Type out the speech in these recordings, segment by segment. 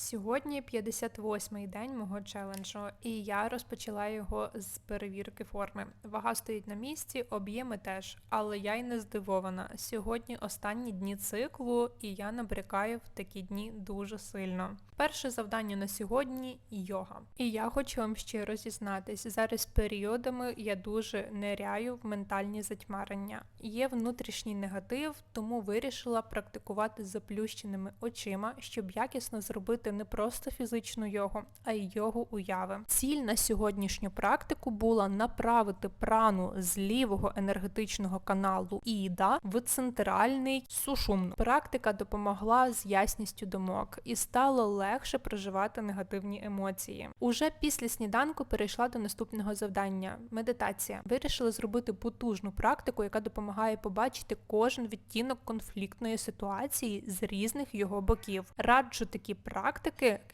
Сьогодні 58-й день мого челенджу, і я розпочала його з перевірки форми. Вага стоїть на місці, об'єми теж, але я й не здивована. Сьогодні останні дні циклу, і я набрякаю в такі дні дуже сильно. Перше завдання на сьогодні йога. І я хочу вам щиро зізнатись, зараз періодами я дуже неряю в ментальні затьмарення. Є внутрішній негатив, тому вирішила практикувати з заплющеними очима, щоб якісно зробити не просто фізичну йогу, а й йогу уяви. Ціль на сьогоднішню практику була направити прану з лівого енергетичного каналу Іда в центральний сушумну. Практика допомогла з ясністю думок і стало легше проживати негативні емоції. Уже після сніданку перейшла до наступного завдання медитація. Вирішила зробити потужну практику, яка допомагає побачити кожен відтінок конфліктної ситуації з різних його боків. Раджу такі практики,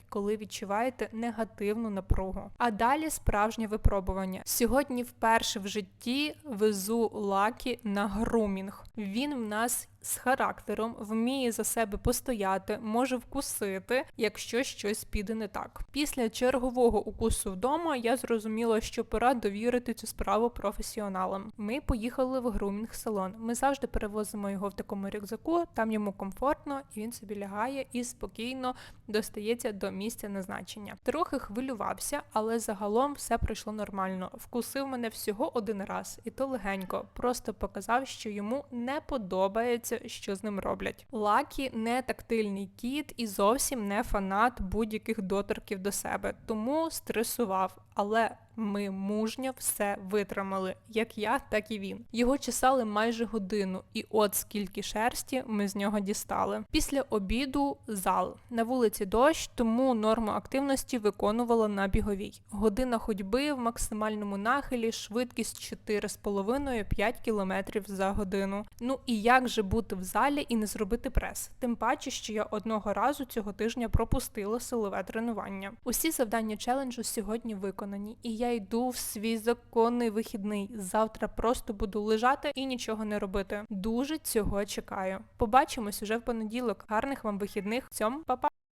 коли відчуваєте негативну напругу. А далі справжнє випробування. Сьогодні вперше в житті везу лакі на грумінг. Він в нас з характером вміє за себе постояти, може вкусити, якщо щось піде не так. Після чергового укусу вдома я зрозуміла, що пора довірити цю справу професіоналам. Ми поїхали в грумінг салон. Ми завжди перевозимо його в такому рюкзаку, там йому комфортно, і він собі лягає і спокійно достається до місця назначення. Трохи хвилювався, але загалом все пройшло нормально. Вкусив мене всього один раз, і то легенько. Просто показав, що йому не подобається, що з ним роблять. Лакі не тактильний кіт і зовсім не фанат будь-яких доторків до себе, тому стресував. Але ми мужньо все витримали, як я, так і він. Його чесали майже годину, і от скільки шерсті ми з нього дістали. Після обіду зал на вулиці дощ, тому норму активності виконувала на біговій. Година ходьби в максимальному нахилі, швидкість 4,5-5 км за годину. Ну і як же бути в залі і не зробити прес? Тим паче, що я одного разу цього тижня пропустила силове тренування. Усі завдання челенджу сьогодні виконані, і я йду в свій законний вихідний. Завтра просто буду лежати і нічого не робити. Дуже цього чекаю. Побачимось уже в понеділок. Гарних вам вихідних. Цьом, па-па!